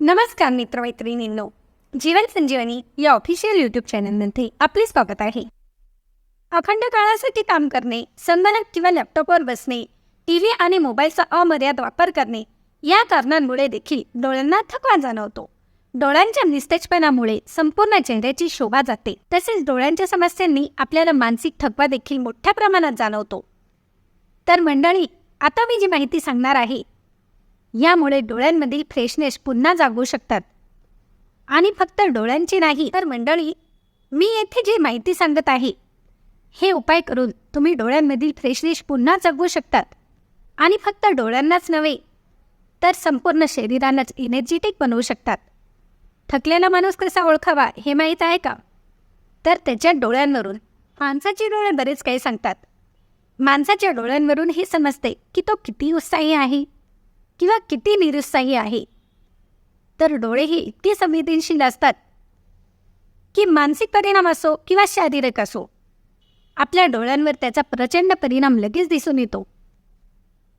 नमस्कार मित्रमैत्रिणींनो जीवन संजीवनी या official YouTube चॅनलमध्ये आपले स्वागत आहे. अखंड काळासाठी काम करणे संगणक किंवा लॅपटॉपवर बसणे टी व्ही आणि मोबाईलचा अमर्याद वापर करणे या कारणांमुळे देखील डोळ्यांना थकवा जाणवतो. डोळ्यांच्या निस्तेजपणामुळे संपूर्ण चेहऱ्याची शोभा जाते. तसेच डोळ्यांच्या समस्यांनी आपल्याला मानसिक थकवा देखील मोठ्या प्रमाणात जाणवतो. तर मंडळी आता मी जी माहिती सांगणार आहे यामुळे डोळ्यांमधील फ्रेशनेस पुन्हा जागवू शकतात. आणि फक्त डोळ्यांची नाही तर मंडळी मी येथे जी माहिती सांगत आहे हे उपाय करून तुम्ही डोळ्यांमधील फ्रेशनेस पुन्हा जगवू शकतात. आणि फक्त डोळ्यांनाच नव्हे तर संपूर्ण शरीरालाच एनर्जेटिक बनवू शकतात. थकलेला माणूस कसा ओळखावा हे माहीत आहे का? तर त्याच्या डोळ्यांवरून माणसाचे डोळे बरेच काही सांगतात. माणसाच्या डोळ्यांवरून हे समजते की तो किती उत्साही आहे किंवा किती निरुत्साही आहे. तर डोळे हे इतके संवेदनशील असतात की मानसिक परिणाम असो किंवा शारीरिक असो आपल्या डोळ्यांवर त्याचा प्रचंड परिणाम लगेच दिसून येतो.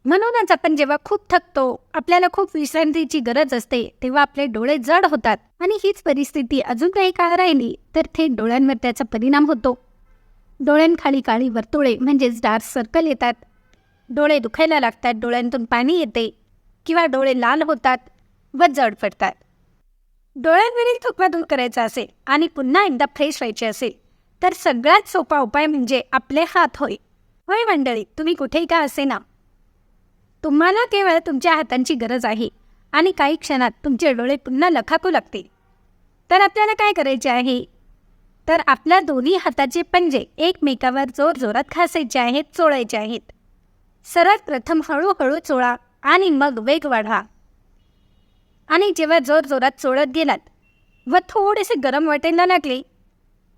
म्हणूनच आपण जेव्हा खूप थकतो आपल्याला खूप विश्रांतीची गरज असते तेव्हा आपले डोळे जड होतात आणि हीच परिस्थिती अजून काही काळ राहिली तर थेट डोळ्यांवर त्याचा परिणाम होतो. डोळ्यांखाली काळी वर्तुळे म्हणजेच डार्क सर्कल येतात. डोळे दुखायला लागतात डोळ्यांतून पाणी येते किंवा डोळे लाल होतात व जड पडतात. डोळ्यांवरील थुकवा दूर करायचा असेल आणि पुन्हा एकदा फ्रेश व्हायचे असेल तर सगळ्यात सोपा उपाय म्हणजे आपले हात होय. होय मंडळी तुम्ही कुठेही का असे ना? तुम्हाला केवळ तुमच्या हातांची गरज आहे आणि काही क्षणात तुमचे डोळे पुन्हा लखाकू लागतील. तर आपल्याला काय करायचे आहे? तर आपल्या दोन्ही हाताचे पंजे एकमेकावर जोर जोरात घासायचे आहेत चोळायचे आहेत. सर्वात प्रथम हळूहळू चोळा आणि मग वेग वाढवा. आणि जेव्हा जोर जोरात चोळत गेलात व थोडेसे गरम वाटायला लागले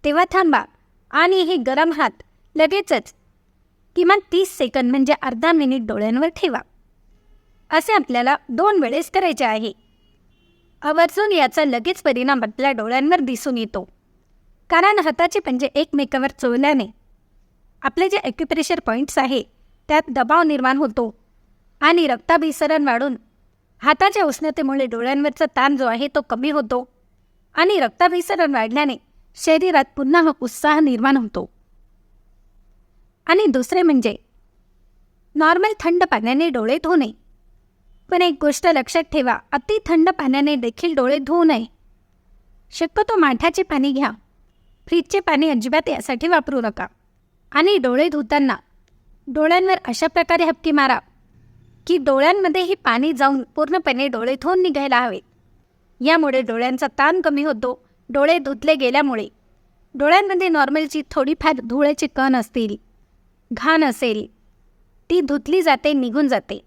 तेव्हा थांबा आणि हे गरम हात लगेचच किमान तीस सेकंद म्हणजे अर्धा मिनिट डोळ्यांवर ठेवा. असे आपल्याला दोन वेळेस करायचे आहे. आवर्जून याचा लगेच परिणाम आपल्या डोळ्यांवर दिसून येतो. कारण हाताचे पंजे एकमेकावर चोळल्याने आपले जे ॲक्युप्रेशर पॉईंट्स आहे त्यात दबाव निर्माण होतो. आणि रक्ताभिसरण वाढून हाताच्या उष्णतेमुळे डोळ्यांवरचा ताण जो आहे तो कमी होतो. आणि रक्ताभिसरण वाढल्याने शरीरात पुन्हा उत्साह निर्माण होतो. आणि दुसरे म्हणजे नॉर्मल थंड पाण्याने डोळे धुणे नये. पण एक गोष्ट लक्षात ठेवा अति थंड पाण्याने देखील डोळे धुवू नये. शक्यतो माठाचे पाणी घ्या. फ्रीजचे पाणी अजिबात यासाठी वापरू नका. आणि डोळे धुताना डोळ्यांवर अशा प्रकारे हपकी मारा की डोळ्यांमध्ये हे पाणी जाऊन पूर्णपणे डोळे धुवून निघायला हवे. यामुळे डोळ्यांचा ताण कमी होतो. डोळे धुतले गेल्यामुळे डोळ्यांमध्ये नॉर्मलची थोडीफार धुळ्याची कण असतील घाण असेल ती धुतली जाते निघून जाते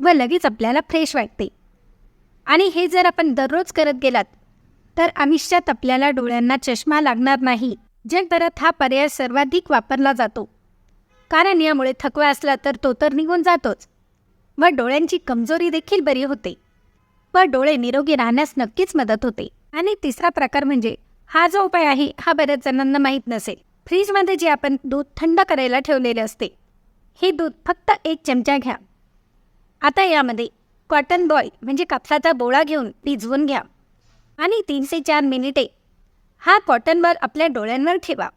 व लगेच आपल्याला फ्रेश वाटते. आणि हे जर आपण दररोज करत गेलात तर आयुष्यात आपल्याला डोळ्यांना चष्मा लागणार नाही जगभरात हा पर्याय सर्वाधिक वापरला जातो. कारण यामुळे थकवा असला तर तो तर निघून जातोच. व डोळ्यांची कमजोरी देखील बरी होते. व डोळे निरोगी राहण्यास नक्कीच मदत होते. आणि तिसरा प्रकार म्हणजे हा जो उपाय आहे हा बऱ्याच जणांना माहीत नसेल. फ्रीजमध्ये जे आपण दूध थंड करायला ठेवलेले असते हे दूध फक्त एक चमचा घ्या. आता यामध्ये कॉटन बॉय म्हणजे कापसाचा बोळा घेऊन भिजवून घ्या. आणि तीनशे चार मिनिटे. हा कॉटन बॉल आपल्या डोळ्यांवर ठेवा.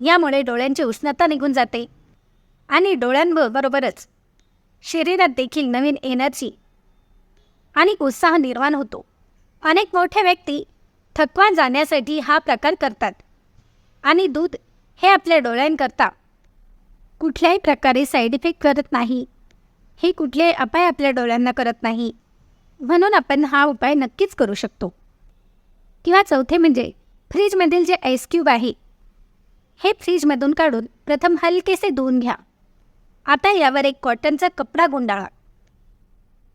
यामुळे डोळ्यांची उष्णता निघून जाते. आणि डोळ्यांबरोबरच शरीरात देखील नवीन एनर्जी आणि उत्साह निर्माण होतो. अनेक मोठ्या व्यक्ती थकवा जाण्यासाठी हा प्रकार करतात. आणि दूध हे आपल्या डोळ्यांकरता कुठल्याही प्रकारे साईड इफेक्ट करत नाही. हे कुठले अपाय आपल्या डोळ्यांना करत नाही. म्हणून आपण हा उपाय नक्कीच करू शकतो. किंवा चौथे म्हणजे फ्रीजमधील जे आईस क्यूब आहे हे फ्रीजमधून काढून प्रथम हलकेसे धुवून घ्या. आता यावर एक कॉटनचा कपडा गुंडाळा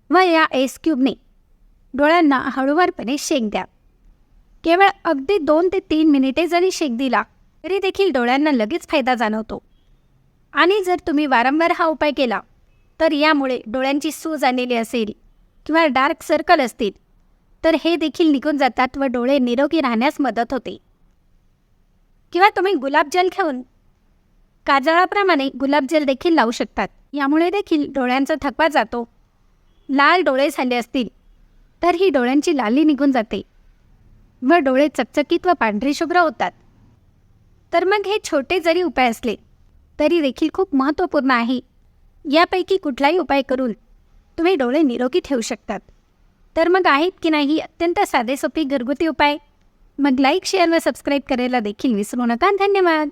व या आईस क्यूबने डोळ्यांना हळूवारपणे शेक द्या. केवळ अगदी दोन ते तीन मिनिटे जरी शेक दिला तरी देखील डोळ्यांना लगेच फायदा जाणवतो. आणि जर तुम्ही वारंवार हा उपाय केला तर यामुळे डोळ्यांची सूज आलेली असेल किंवा डार्क सर्कल असतील तर हे देखील निघून जातात व डोळे निरोगी राहण्यास मदत होते. किंवा तुम्ही गुलाबजल घेऊन काजळाप्रमाणे गुलाबजल देखील लावू शकतात. यामुळे देखील डोळ्यांचा थकवा जातो. लाल डोळे झाले असतील तर ही डोळ्यांची लाली निघून जाते व डोळे चकचकीत व पांढरी शुभ्र होतात. तर मग हे छोटे जरी उपाय असले तरी देखील खूप महत्त्वपूर्ण आहे. यापैकी कुठलाही उपाय करून तुम्ही डोळे निरोगी ठेवू शकतात. तर मग आहेत की नाही अत्यंत साधे सोपी घरगुती उपाय. मग लाईक शेअर व सबस्क्राईब करायला देखील विसरू नका. धन्यवाद.